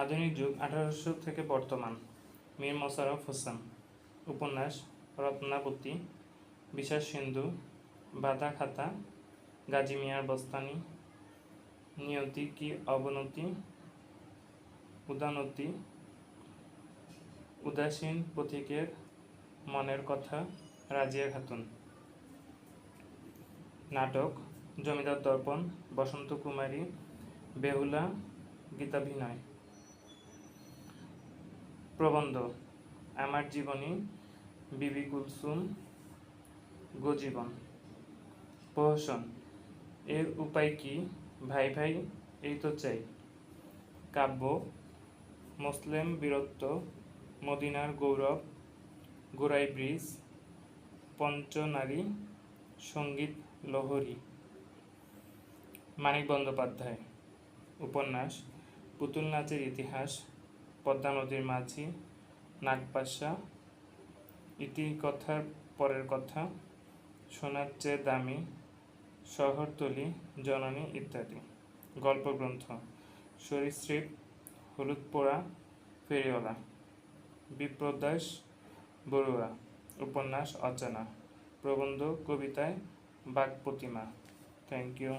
আধুনিক যুগ আঠারোশো থেকে বর্তমান। মীর মোশারফ হোসেন। উপন্যাস, রত্নাবতী, বিশ্বাস সিন্ধু, বাধা খাতা, গাজী মিয়ার বস্তানি, নিয়তি কি অবনতি, উদানতি, উদাসীন পথিকের মনের কথা, রাজিয়া খাতুন। নাটক, জমিদার দর্পণ, বসন্ত কুমারী, বেহুলা, গীতাভিনয়। প্রবন্ধ, আমার জীবনী, বিবি কুলসুম, গোজীবন। প্রহসন, এর উপায় কি? ভাই ভাই, এই তো চাই। কাব্য, মুসলিম বীরত্ব, মদিনার গৌরব, গোড়াই ব্রিজ, পঞ্চনারী, সংগীত লহরী। মানিক বন্দ্যোপাধ্যায়, উপন্যাস, পুতুল নাচের ইতিহাস পদ্মা নদীর মাঝি, নাগপাশা ইতিকথার পরের কথা, সোনার চেয়ে দামি, শহরতলি, জননী ইত্যাদি। গল্পগ্রন্থ, সরীসৃপ, হলুদ পোড়া, ফেরিওয়ালা, বিপ্রদাস বড়ুয়া উপন্যাস অচেনা প্রবন্ধ, কবিতায় বাক প্রতিমা থ্যাংক ইউ